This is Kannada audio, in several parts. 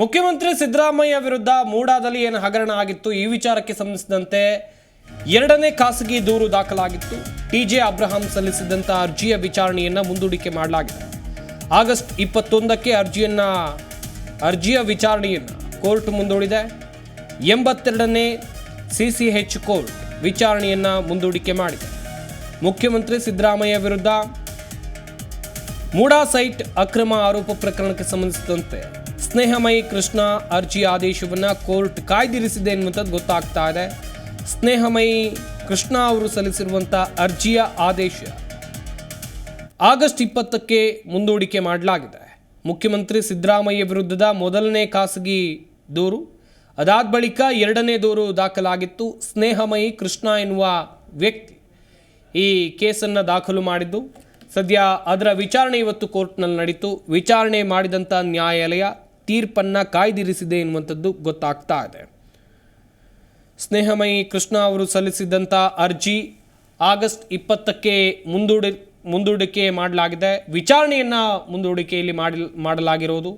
ಮುಖ್ಯಮಂತ್ರಿ ಸಿದ್ದರಾಮಯ್ಯ ವಿರುದ್ಧ ಮೂಡಾದಲ್ಲಿ ಏನು ಹಗರಣ ಆಗಿತ್ತು ಈ ವಿಚಾರಕ್ಕೆ ಸಂಬಂಧಿಸಿದಂತೆ ಎರಡನೇ ಖಾಸಗಿ ದೂರು ದಾಖಲಾಗಿತ್ತು. ಟಿಜೆ ಅಬ್ರಹಾಂ ಸಲ್ಲಿಸಿದಂಥ ಅರ್ಜಿಯ ವಿಚಾರಣೆಯನ್ನು ಮುಂದೂಡಿಕೆ ಮಾಡಲಾಗಿದೆ. ಆಗಸ್ಟ್ ಇಪ್ಪತ್ತೊಂದಕ್ಕೆ ಅರ್ಜಿಯನ್ನ, ಅರ್ಜಿಯ ವಿಚಾರಣೆಯನ್ನು ಕೋರ್ಟ್ ಮುಂದೂಡಿದೆ. ಎಂಬತ್ತೆರಡನೇ ಸಿ ಸಿ ಹೆಚ್ ಕೋರ್ಟ್ ವಿಚಾರಣೆಯನ್ನು ಮುಂದೂಡಿಕೆ ಮಾಡಿದೆ. ಮುಖ್ಯಮಂತ್ರಿ ಸಿದ್ದರಾಮಯ್ಯ ವಿರುದ್ಧ ಮೂಡಾ ಸೈಟ್ ಅಕ್ರಮ ಆರೋಪ ಪ್ರಕರಣಕ್ಕೆ ಸಂಬಂಧಿಸಿದಂತೆ ಸ್ನೇಹಮಯಿ ಕೃಷ್ಣ ಅರ್ಜಿ ಆದೇಶವನ್ನು ಕೋರ್ಟ್ ಕಾಯ್ದಿರಿಸಿದೆ ಎನ್ನುವಂಥದ್ದು ಗೊತ್ತಾಗ್ತಾ ಇದೆ. ಸ್ನೇಹಮಯಿ ಕೃಷ್ಣ ಅವರು ಸಲ್ಲಿಸಿರುವಂಥ ಅರ್ಜಿಯ ಆದೇಶ ಆಗಸ್ಟ್ ಇಪ್ಪತ್ತಕ್ಕೆ ಮುಂದೂಡಿಕೆ ಮಾಡಲಾಗಿದೆ. ಮುಖ್ಯಮಂತ್ರಿ ಸಿದ್ದರಾಮಯ್ಯ ವಿರುದ್ಧದ ಮೊದಲನೇ ಖಾಸಗಿ ದೂರು, ಅದಾದ ಬಳಿಕ ಎರಡನೇ ದೂರು ದಾಖಲಾಗಿತ್ತು. ಸ್ನೇಹಮಯಿ ಕೃಷ್ಣ ಎನ್ನುವ ವ್ಯಕ್ತಿ ಈ ಕೇಸನ್ನು ದಾಖಲು ಮಾಡಿದ್ದು. ಸದ್ಯ ಅದರ ವಿಚಾರಣೆ ಇವತ್ತು ಕೋರ್ಟ್ನಲ್ಲಿ ನಡೀತು. ವಿಚಾರಣೆ ಮಾಡಿದಂಥ ನ್ಯಾಯಾಲಯ ತೀರ್ಪನ್ನು ಕಾಯ್ದಿರಿಸಿದೆ ಎನ್ನುವಂಥದ್ದು ಗೊತ್ತಾಗ್ತಾ ಇದೆ. ಸ್ನೇಹಮಯಿ ಕೃಷ್ಣ ಅವರು ಸಲ್ಲಿಸಿದಂಥ ಅರ್ಜಿ ಆಗಸ್ಟ್ ಇಪ್ಪತ್ತಕ್ಕೆ ಮುಂದೂಡಿ, ಮುಂದೂಡಿಕೆ ಮಾಡಲಾಗಿದೆ. ವಿಚಾರಣೆಯನ್ನು ಮುಂದೂಡಿಕೆಯಲ್ಲಿ ಮಾಡಿ ಮಾಡಲಾಗಿರೋದು.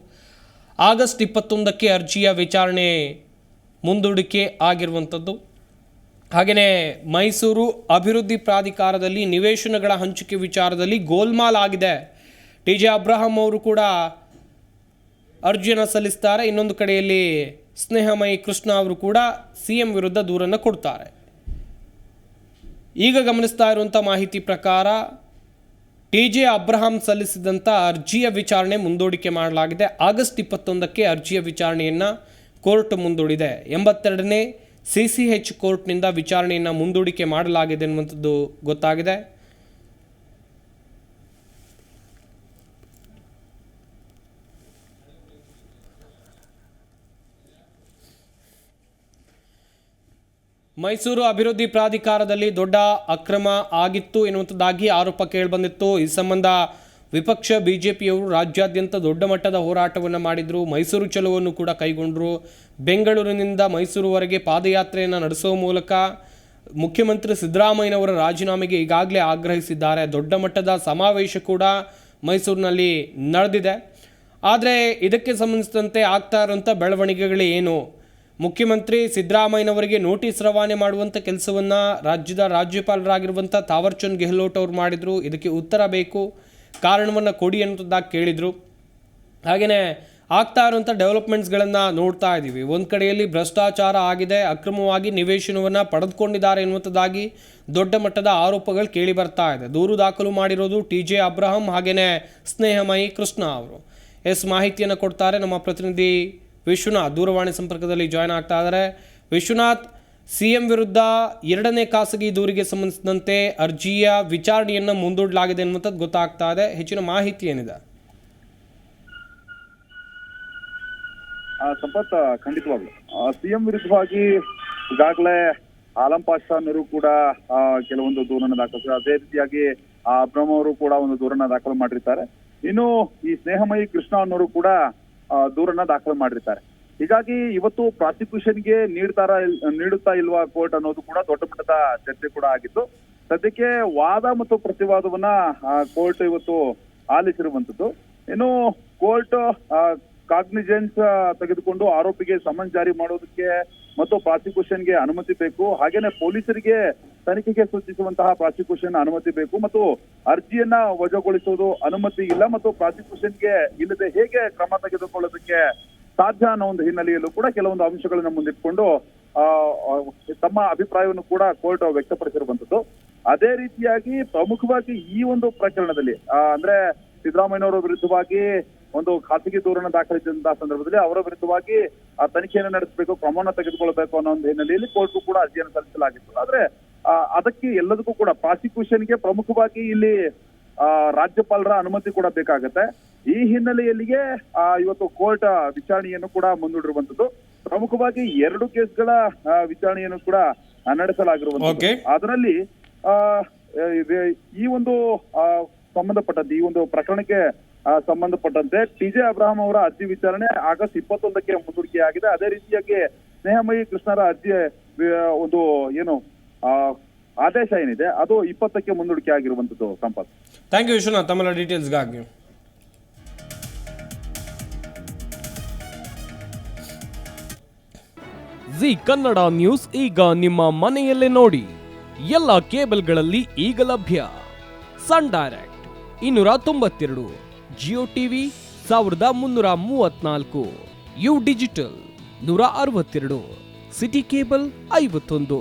ಆಗಸ್ಟ್ ಇಪ್ಪತ್ತೊಂದಕ್ಕೆ ಅರ್ಜಿಯ ವಿಚಾರಣೆ ಮುಂದೂಡಿಕೆ ಆಗಿರುವಂಥದ್ದು. ಹಾಗೆಯೇ ಮೈಸೂರು ಅಭಿವೃದ್ಧಿ ಪ್ರಾಧಿಕಾರದಲ್ಲಿ ನಿವೇಶನಗಳ ಹಂಚಿಕೆ ವಿಚಾರದಲ್ಲಿ ಗೋಲ್ಮಾಲ್ ಆಗಿದೆ. ಟಿ ಜೆ ಅಬ್ರಹಾಂ ಅವರು ಕೂಡ ಅರ್ಜಿಯನ್ನು ಸಲ್ಲಿಸ್ತಾರೆ. ಇನ್ನೊಂದು ಕಡೆಯಲ್ಲಿ ಸ್ನೇಹಮಯಿ ಕೃಷ್ಣ ಅವರು ಕೂಡ ಸಿ ಎಂ ವಿರುದ್ಧ ದೂರನ್ನು ಕೊಡ್ತಾರೆ. ಈಗ ಗಮನಿಸ್ತಾ ಇರುವಂಥ ಮಾಹಿತಿ ಪ್ರಕಾರ ಟಿ ಜೆ ಅಬ್ರಹಾಂ ಸಲ್ಲಿಸಿದಂಥ ಅರ್ಜಿಯ ವಿಚಾರಣೆ ಮುಂದೂಡಿಕೆ ಮಾಡಲಾಗಿದೆ. ಆಗಸ್ಟ್ ಇಪ್ಪತ್ತೊಂದಕ್ಕೆ ಅರ್ಜಿಯ ವಿಚಾರಣೆಯನ್ನು ಕೋರ್ಟ್ ಮುಂದೂಡಿದೆ. ಎಂಬತ್ತೆರಡನೇ ಸಿ ಸಿ ಹೆಚ್ ಕೋರ್ಟ್ನಿಂದ ವಿಚಾರಣೆಯನ್ನು ಮುಂದೂಡಿಕೆ ಮಾಡಲಾಗಿದೆ ಎನ್ನುವಂಥದ್ದು ಗೊತ್ತಾಗಿದೆ. ಮೈಸೂರು ಅಭಿವೃದ್ಧಿ ಪ್ರಾಧಿಕಾರದಲ್ಲಿ ದೊಡ್ಡ ಅಕ್ರಮ ಆಗಿತ್ತು ಎನ್ನುವಂಥದ್ದಾಗಿ ಆರೋಪ ಕೇಳಿಬಂದಿತ್ತು. ಈ ಸಂಬಂಧ ವಿಪಕ್ಷ ಬಿಜೆಪಿಯವರು ರಾಜ್ಯಾದ್ಯಂತ ದೊಡ್ಡ ಮಟ್ಟದ ಹೋರಾಟವನ್ನು ಮಾಡಿದರು. ಮೈಸೂರು ಚಲುವನ್ನು ಕೂಡ ಕೈಗೊಂಡರು. ಬೆಂಗಳೂರಿನಿಂದ ಮೈಸೂರುವರೆಗೆ ಪಾದಯಾತ್ರೆಯನ್ನು ನಡೆಸುವ ಮೂಲಕ ಮುಖ್ಯಮಂತ್ರಿ ಸಿದ್ದರಾಮಯ್ಯನವರ ರಾಜೀನಾಮೆಗೆ ಈಗಾಗಲೇ ಆಗ್ರಹಿಸಿದ್ದಾರೆ. ದೊಡ್ಡ ಮಟ್ಟದ ಸಮಾವೇಶ ಕೂಡ ಮೈಸೂರಿನಲ್ಲಿ ನಡೆದಿದೆ. ಆದರೆ ಇದಕ್ಕೆ ಸಂಬಂಧಿಸಿದಂತೆ ಆಗ್ತಾ ಇರುವಂಥ ಬೆಳವಣಿಗೆಗಳು ಏನು ಮುಖ್ಯಮಂತ್ರಿ ಸಿದ್ದರಾಮಯ್ಯನವರಿಗೆ ನೋಟಿಸ್ ರವಾನೆ ಮಾಡುವಂಥ ಕೆಲಸವನ್ನು ರಾಜ್ಯದ ರಾಜ್ಯಪಾಲರಾಗಿರುವಂಥ ತಾವರ್ಚಂದ್ ಗೆಹ್ಲೋಟ್ ಅವರು ಮಾಡಿದರು. ಇದಕ್ಕೆ ಉತ್ತರ ಬೇಕು. ಕಾರಣವನ್ನು ಕೊಡಿ ಅನ್ನೋದಾಗಿ ಕೇಳಿದರು. ಹಾಗೆಯೇ ಆಗ್ತಾ ಇರುವಂಥ ಡೆವಲಪ್ಮೆಂಟ್ಸ್ಗಳನ್ನು ನೋಡ್ತಾ ಇದ್ದೀವಿ ಒಂದು ಕಡೆಯಲ್ಲಿ ಭ್ರಷ್ಟಾಚಾರ ಆಗಿದೆ, ಅಕ್ರಮವಾಗಿ ನಿವೇಶನವನ್ನು ಪಡೆದುಕೊಂಡಿದ್ದಾರೆ ಎನ್ನುವಂಥದ್ದಾಗಿ ದೊಡ್ಡ ಮಟ್ಟದ ಆರೋಪಗಳು ಕೇಳಿ ಬರ್ತಾ ಇದೆ. ದೂರು ದಾಖಲು ಮಾಡಿರೋದು ಟಿ ಜೆ ಅಬ್ರಹಂ ಹಾಗೆಯೇ ಸ್ನೇಹಮಯಿ ಕೃಷ್ಣ ಅವರು. ಎಸ್ ಮಾಹಿತಿಯನ್ನು ಕೊಡ್ತಾರೆ ನಮ್ಮ ಪ್ರತಿನಿಧಿ ವಿಶ್ವನಾಥ್ ದೂರವಾಣಿ ಸಂಪರ್ಕದಲ್ಲಿ ಜಾಯ್ನ್ ಆಗ್ತಾ ಇದ್ದಾರೆ. ವಿಶ್ವನಾಥ್ ಸಿ ಎಂ ವಿರುದ್ಧ ಎರಡನೇ ಖಾಸಗಿ ದೂರಿಗೆ ಸಂಬಂಧಿಸಿದಂತೆ ಅರ್ಜಿಯ ವಿಚಾರಣೆಯನ್ನು ಮುಂದೂಡಲಾಗಿದೆ ಎನ್ನುವಂಥದ್ದು ಗೊತ್ತಾಗ್ತಾ ಇದೆ. ಹೆಚ್ಚಿನ ಮಾಹಿತಿ ಏನಿದೆ? ಸಂಪತ್ ಖಂಡಿತವಾಗ್ಲು. ಸಿಎಂ ವಿರುದ್ಧವಾಗಿ ಈಗಾಗಲೇ ಆಲಂ ಪಾಷಾನರು ಕೂಡ ಕೆಲವೊಂದು ದೂರನ್ನ ದಾಖಲಿಸಿದ್ದಾರೆ. ಅದೇ ರೀತಿಯಾಗಿ ಆ, ಅಬ್ರಹಂ ಅವರು ಕೂಡ ಒಂದು ದೂರನ್ನ ದಾಖಲು ಮಾಡಿರ್ತಾರೆ. ಇನ್ನು ಈ ಸ್ನೇಹಮಯಿ ಕೃಷ್ಣ ಅನ್ನೋರು ಕೂಡ ದೂರನ್ನ ದಾಖಲು ಮಾಡಿರ್ತಾರೆ. ಹೀಗಾಗಿ ಇವತ್ತು ಪ್ರಾಸಿಕ್ಯೂಷನ್ಗೆ ನೀಡ್ತಾರ ನೀಡುತ್ತಾ ಇಲ್ವಾ ಕೋರ್ಟ್ ಅನ್ನೋದು ಕೂಡ ದೊಡ್ಡ ಮಟ್ಟದ ಚರ್ಚೆ ಕೂಡ ಆಗಿತ್ತು. ಸದ್ಯಕ್ಕೆ ವಾದ ಮತ್ತು ಪ್ರತಿವಾದವನ್ನ ಕೋರ್ಟ್ ಇವತ್ತು ಆಲಿಸಿರುವಂತದ್ದು ಇನ್ನು ಕೋರ್ಟ್ ಕಾಗ್ನಿಜೆನ್ಸ್ ತೆಗೆದುಕೊಂಡು ಆರೋಪಿಗೆ ಸಮನ್ ಜಾರಿ ಮಾಡೋದಕ್ಕೆ ಮತ್ತು ಪ್ರಾಸಿಕ್ಯೂಷನ್ಗೆ ಅನುಮತಿ ಬೇಕು. ಹಾಗೇನೆ ಪೊಲೀಸರಿಗೆ ತನಿಖೆಗೆ ಸೂಚಿಸುವಂತಹ ಪ್ರಾಸಿಕ್ಯೂಷನ್ ಅನುಮತಿ ಬೇಕು ಮತ್ತು ಅರ್ಜಿಯನ್ನ ವಜಾಗೊಳಿಸೋದು ಅನುಮತಿ ಇಲ್ಲ ಮತ್ತು ಪ್ರಾಸಿಕ್ಯೂಷನ್ಗೆ ಇಲ್ಲದೆ ಹೇಗೆ ಕ್ರಮ ತೆಗೆದುಕೊಳ್ಳೋದಕ್ಕೆ ಸಾಧ್ಯ ಅನ್ನೋ ಒಂದು ಹಿನ್ನೆಲೆಯಲ್ಲೂ ಕೂಡ ಕೆಲವೊಂದು ಅಂಶಗಳನ್ನು ಮುಂದಿಟ್ಕೊಂಡು ತಮ್ಮ ಅಭಿಪ್ರಾಯವನ್ನು ಕೂಡ ಕೋರ್ಟ್ ವ್ಯಕ್ತಪಡಿಸಿರುವಂತದ್ದು ಅದೇ ರೀತಿಯಾಗಿ ಪ್ರಮುಖವಾಗಿ ಈ ಒಂದು ಪ್ರಕರಣದಲ್ಲಿ ಅಂದ್ರೆ ಸಿದ್ದರಾಮಯ್ಯನವರ ವಿರುದ್ಧವಾಗಿ ಒಂದು ಖಾಸಗಿ ದೂರನ್ನು ದಾಖಲಿಸಿದಂತಹ ಸಂದರ್ಭದಲ್ಲಿ ಅವರ ವಿರುದ್ಧವಾಗಿ, ಆ, ತನಿಖೆಯನ್ನು ನಡೆಸಬೇಕು ಕ್ರಮವನ್ನು ತೆಗೆದುಕೊಳ್ಳಬೇಕು ಅನ್ನೋ ಒಂದು ಹಿನ್ನೆಲೆಯಲ್ಲಿ ಕೋರ್ಟ್ ಕೂಡ ಅರ್ಜಿಯನ್ನು ಸಲ್ಲಿಸಲಾಗಿತ್ತು. ಆದ್ರೆ ಅದಕ್ಕೆ ಎಲ್ಲದಕ್ಕೂ ಕೂಡ ಪ್ರಾಸಿಕ್ಯೂಷನ್ಗೆ ಪ್ರಮುಖವಾಗಿ ಇಲ್ಲಿ ಆ, ರಾಜ್ಯಪಾಲರ ಅನುಮತಿ ಕೂಡ ಬೇಕಾಗತ್ತೆ. ಈ ಹಿನ್ನೆಲೆಯಲ್ಲಿಗೆ ಆ, ಇವತ್ತು ಕೋರ್ಟ್ ವಿಚಾರಣೆಯನ್ನು ಕೂಡ ಮುಂದೂಡಿರುವಂತದ್ದು ಪ್ರಮುಖವಾಗಿ ಎರಡು ಕೇಸ್ಗಳ ವಿಚಾರಣೆಯನ್ನು ಕೂಡ ನಡೆಸಲಾಗಿರುವಂತದ್ದು ಅದರಲ್ಲಿ ಆ, ಇದು- ಈ ಒಂದು ಆ, ಸಂಬಂಧಪಟ್ಟಂತೆ ಈ ಒಂದು ಪ್ರಕರಣಕ್ಕೆ ಸಂಬಂಧಪಟ್ಟಂತೆ ಟಿ ಜೆ ಅಬ್ರಹಾಂ ಅವರ ಅರ್ಜಿ ವಿಚಾರಣೆ ಆಗಸ್ಟ್ ಇಪ್ಪತ್ತೊಂದಕ್ಕೆ ಮುಂದೂಡಿಕೆಯಾಗಿದೆ. ಅದೇ ರೀತಿಯಾಗಿ ಸ್ನೇಹಮಯಿ ಕೃಷ್ಣರ ಅರ್ಜಿ ಒಂದು ಏನು ಆದೇಶ ಏನಿದೆ? ಅದು ಇಪ್ಪತ್ತಕ್ಕೆ ಮುಂದೂಡಿಕೆ ಆಗಿರುವಂತದ್ದು ಸಂಪತ್ ಥ್ಯಾಂಕ್ ಯು ವಿಶ್ವನಾಥ್. ತಮ್ಮೆಲ್ಲ ಡೀಟೇಲ್ಸ್ಗಾಗಿ ಜಿ ಕನ್ನಡ ನ್ಯೂಸ್ ಈಗ ನಿಮ್ಮ ಮನೆಯಲ್ಲೇ ನೋಡಿ. ಎಲ್ಲ ಕೇಬಲ್ಗಳಲ್ಲಿ ಈಗ ಲಭ್ಯ. ಸನ್ ಡೈರೆಕ್ಟ್ ಇನ್ನೂರ ತೊಂಬತ್ತೆರಡು ಜಿಯೋ ಟಿವಿ ಸಾವಿರದ ಮುನ್ನೂರ ಮೂವತ್ನಾಲ್ಕು ಯು ಡಿಜಿಟಲ್ ನೂರ ಅರವತ್ತೆರಡು ಸಿಟಿ ಕೇಬಲ್ ಐವತ್ತೊಂದು.